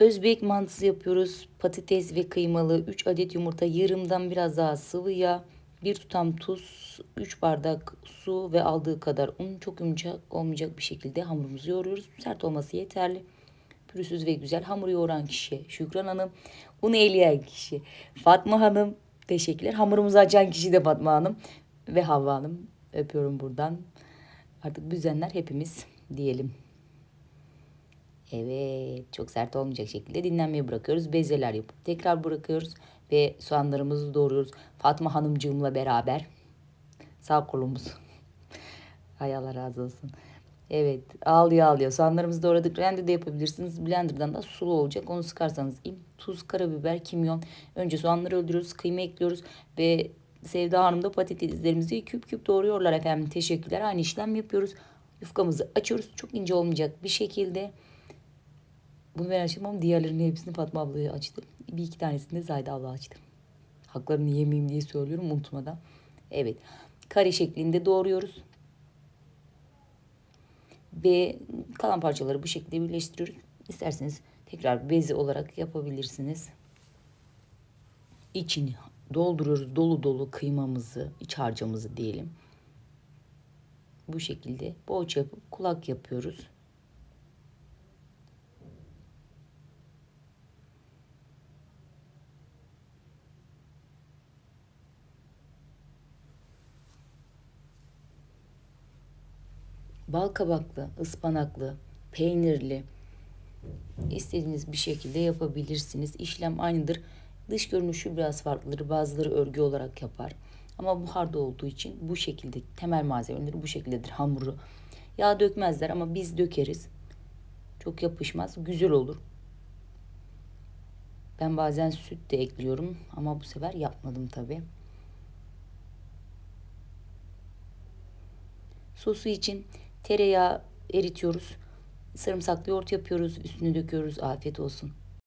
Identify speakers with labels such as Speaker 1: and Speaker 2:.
Speaker 1: Özbek mantısı yapıyoruz. Patates ve kıymalı 3 adet yumurta, yarımdan biraz daha sıvı yağ, 1 tutam tuz, 3 bardak su ve aldığı kadar un çok yumuşak olmayacak bir şekilde hamurumuzu yoğuruyoruz. Sert olması yeterli. Pürüzsüz ve güzel hamur yoğuran kişi Şükran Hanım. Un eyleyen kişi Fatma Hanım. Teşekkürler. Hamurumuzu açan kişi de Fatma Hanım ve Havva Hanım. Öpüyorum buradan. Artık düzenler hepimiz diyelim. Evet, çok sert olmayacak şekilde dinlenmeye bırakıyoruz. Bezeler yapıp tekrar bırakıyoruz ve soğanlarımızı doğruyoruz. Fatma Hanımcığımla beraber. Sağ kolumuz. Ay Allah razı olsun. Evet ağlıyor ağlıyor. Soğanlarımızı doğradık. Rende de yapabilirsiniz. Blender'dan da sulu olacak. Onu sıkarsanız iyi. Tuz, karabiber, kimyon. Önce soğanları öldürüyoruz. Kıyma ekliyoruz. Ve Sevda Hanım da patateslerimizi küp küp doğruyorlar efendim. Teşekkürler. Aynı işlem yapıyoruz. Yufkamızı açıyoruz. Çok ince olmayacak bir şekilde. Bunu ben açamam. Diğerlerinin hepsini Fatma ablaya açtı. Bir iki tanesini de Zayda abla açtı. Haklarını yemeyeyim diye söylüyorum unutmadan. Evet. Kare şeklinde doğruyoruz. Ve kalan parçaları bu şekilde birleştiriyoruz. İsterseniz tekrar bezi olarak yapabilirsiniz. İçini dolduruyoruz dolu dolu kıymamızı, iç harcımızı diyelim. Bu şekilde poğaça yapıp kulak yapıyoruz. Bal kabaklı, ıspanaklı, peynirli istediğiniz bir şekilde yapabilirsiniz. İşlem aynıdır. Dış görünüşü biraz farklıdır. Bazıları örgü olarak yapar. Ama buharda olduğu için bu şekilde temel malzemeleri bu şekildedir hamuru. Yağ dökmezler ama biz dökeriz. Çok yapışmaz. Güzel olur. Ben bazen süt de ekliyorum ama bu sefer yapmadım tabii. Sosu için tereyağı eritiyoruz. Sarımsaklı yoğurt yapıyoruz. Üstüne döküyoruz. Afiyet olsun.